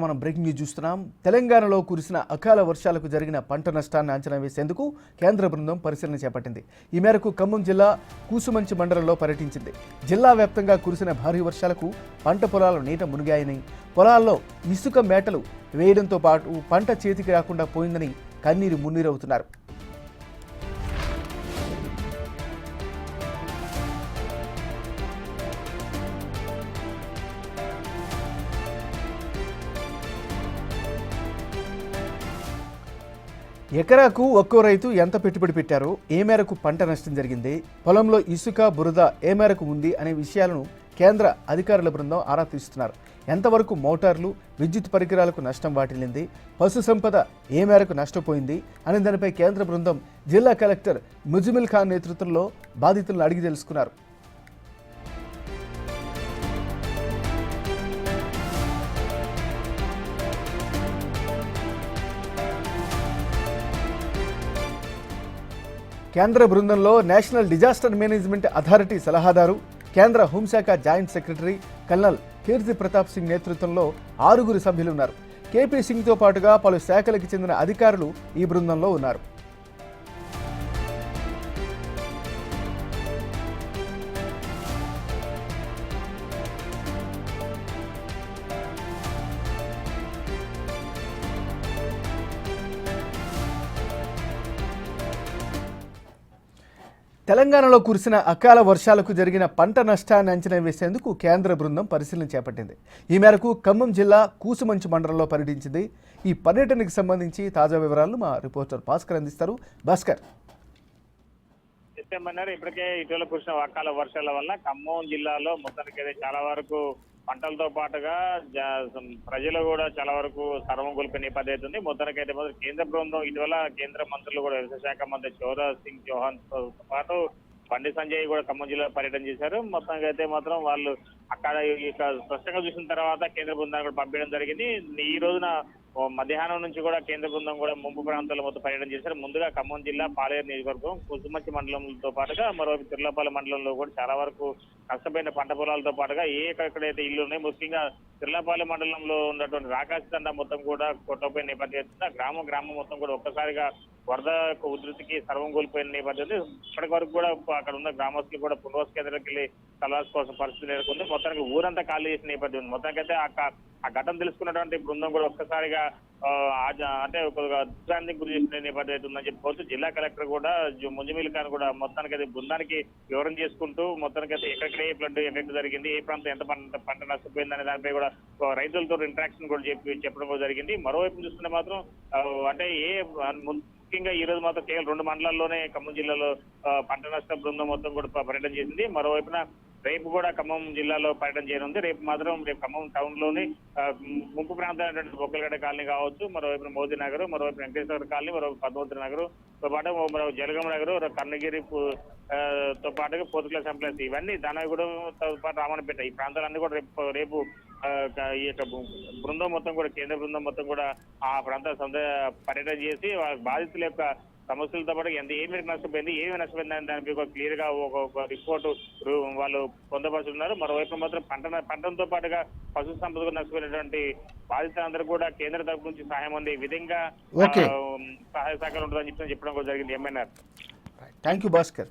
మనం breaking news చూస్తున్నాం. తెలంగాణలో కురిసిన అకాల వర్షాలకు జరిగిన పంట నష్టాన్ని అంచనా వేసేందుకు కేంద్ర బృందం పరిశీలన చేపట్టింది. ఈ మేరకు ఖమ్మం జిల్లా కూసుమంచి మండలంలో పర్యటించింది. జిల్లా వ్యాప్తంగా కురిసిన భారీ వర్షాలకు పంట పొలాలు నీట మునిగాయని పొలాల్లో ఇసుక మేటలు వేయడంతో పాటు పంట చేతికి రాకుండా పోయిందని కన్నీరు మున్నీరవుతున్నారు. ఎకరాకు ఒక్కో రైతు ఎంత పెట్టుబడి పెట్టారో ఏ మేరకు పంట నష్టం జరిగింది పొలంలో ఇసుక బురద ఏ మేరకు ఉంది అనే విషయాలను కేంద్ర అధికారుల బృందం ఆరా తీస్తున్నారు. ఎంతవరకు మోటార్లు విద్యుత్ పరికరాలకు నష్టం వాటిల్లింది పశు సంపద ఏ మేరకు నష్టపోయింది అనే దానిపై కేంద్ర బృందం జిల్లా కలెక్టర్ ముజిమిల్ ఖాన్ నేతృత్వంలో బాధితులను అడిగి తెలుసుకున్నారు. కేంద్ర బృందంలో నేషనల్ డిజాస్టర్ మేనేజ్మెంట్ అథారిటీ సలహాదారు కేంద్ర హోంశాఖ joint secretary colonel Kirti Pratap Singh నేతృత్వంలో ఆరుగురు సభ్యులున్నారు. కేపీ సింగ్తో పాటుగా పలు శాఖలకు చెందిన అధికారులు ఈ బృందంలో ఉన్నారు. తెలంగాణలో కురిసిన అకాల వర్షాలకు జరిగిన పంట నష్టాన్ని అంచనా వేసేందుకు కేంద్ర బృందం పరిశీలన చేపట్టింది. ఈ మేరకు ఖమ్మం జిల్లా కూసుమంచి మండలంలో పర్యటించింది. ఈ పర్యటనకు సంబంధించి తాజా వివరాలు మా రిపోర్టర్ భాస్కర్ అందిస్తారు. భాస్కర్. చెప్పామన్నారు? ఇప్పటికే ఇటీవల కురిసిన అకాల వర్షాల వల్ల ఖమ్మం జిల్లాలో మొత్తానికి అయితే చాలా వరకు పంటలతో పాటుగా జ- ప్రజలు కూడా చాలా వరకు సర్వం కోల్పోయిన నేపథ్యం ఉంది. మొత్తానికి అయితే మాత్రం కేంద్ర బృందం ఇటీవల కేంద్ర మంత్రులు కూడా వ్యవసాయ శాఖ మంత్రి శివరాజ్ సింగ్ చౌహాన్తో పాటు బండి సంజయ్ కూడా ఖమ్మం జిల్లా పర్యటన చేశారు. మొత్తానికి అయితే మాత్రం వాళ్ళు అక్కడ స్పష్టంగా చూసిన తర్వాత కేంద్ర బృందాన్ని కూడా పంపించడం జరిగింది. ఈ రోజున మధ్యాహ్నం నుంచి కూడా కేంద్ర బృందం కూడా ముంపు ప్రాంతాల్లో మొత్తం పర్యటన చేశారు. ముందుగా ఖమ్మం జిల్లా పాలేరు నియోజకవర్గం కుసుమచ్చి మండలంతో పాటుగా మరో తిరులపాల మండలంలో కూడా చాలా వరకు నష్టపోయిన పంట పొలాలతో పాటుగా ఏ ఎక్కడెక్కడైతే ఇల్లు ఉన్నాయి ముఖ్యంగా తిర్లపాలెం మండలంలో ఉన్నటువంటి రాకాశ తండ మొత్తం కూడా కొట్టపోయిన నేపథ్యం గ్రామం గ్రామం మొత్తం కూడా ఒక్కసారిగా వరద యొక్క ఉధృతికి సర్వం కోల్పోయిన నేపథ్యం ఉంది. ఇప్పటి వరకు కూడా అక్కడ ఉన్న గ్రామస్తులు కూడా పునర్వాస కేంద్రానికి వెళ్ళి కలవాస కోసం పరిస్థితి నెలకొంది. మొత్తానికి ఊరంతా ఖాళీ చేసిన నేపథ్యం ఉంది. మొత్తానికైతే ఆ ఆ ఘటన తెలుసుకున్నటువంటి బృందం కూడా ఒక్కసారిగా అంటే ఒక దిగ్భ్రాంతికి గురి చేసిన నేపథ్యం అయితే ఉందని చెప్పుకోవచ్చు జిల్లా కలెక్టర్ కూడా ముంజమిల్ ఖాన్ కూడా మొత్తానికి అయితే బృందానికి వివరణ చేసుకుంటూ మొత్తానికి అయితే ఎక్కడెక్కడ ఏ ఫ్లడ్ ఎఫెక్ట్ జరిగింది ఏ ప్రాంతం ఎంత పంట పంట నష్టపోయింది అనే దానిపై కూడా రైతులతో ఇంటరాక్షన్ కూడా చెప్పి చెప్పడం జరిగింది. మరోవైపు చూస్తుంటే మాత్రం అంటే ఏ ముఖ్యంగా ఈ రోజు మాత్రం కేవలం రెండు మండలాల్లోనే ఖమ్మం జిల్లాలో పంట నష్ట బృందం మొత్తం కూడా పర్యటన చేసింది. మరోవైపున రేపు కూడా ఖమ్మం జిల్లాలో పర్యటన చేయనుంది. రేపు మాత్రం రేపు ఖమ్మం టౌన్లోని ఆ, ప్రాంతం ముంపు ప్రాంతమైనటువంటి బొక్కలగడ్డ కాలనీ కావచ్చు మరోవైపు మోదీ నగర్ మరోవైపు వెంకటేశ్వర కాలనీ మరోవైపు పద్మావతి నగర్తో పాటు మరో జలగం నగర్ కన్నగిరి తో పాటుగా పోతుల సంప్లెస్ ఇవన్నీ దానగూడెం తో పాటు రామణపేట ఈ ప్రాంతాలన్నీ కూడా రేపు రేపు ఈ యొక్క బృందం మొత్తం కూడా కేంద్ర బృందం మొత్తం కూడా ఆ ప్రాంత సంద పర్యటన చేసి వాళ్ళ బాధితుల యొక్క సమస్యలతో పాటు ఎంత ఏ మేరకు నష్టపోయింది ఏమి నష్టపోయింది అని దానిపై ఒక క్లియర్గా ఒక రిపోర్ట్ వాళ్ళు పొందపరుచున్నారు మరోవైపు మాత్రం పంట పంటంతో పాటుగా పశు సంపదకు నష్టపోయినటువంటి బాధితులందరూ కూడా కేంద్ర తరపు నుంచి సహాయం అందే విధంగా Okay. ఆ, సహాయ సహకారం ఉంటుందని చెప్పి చెప్పడం కూడా జరిగింది. MNR thank you Bhaskar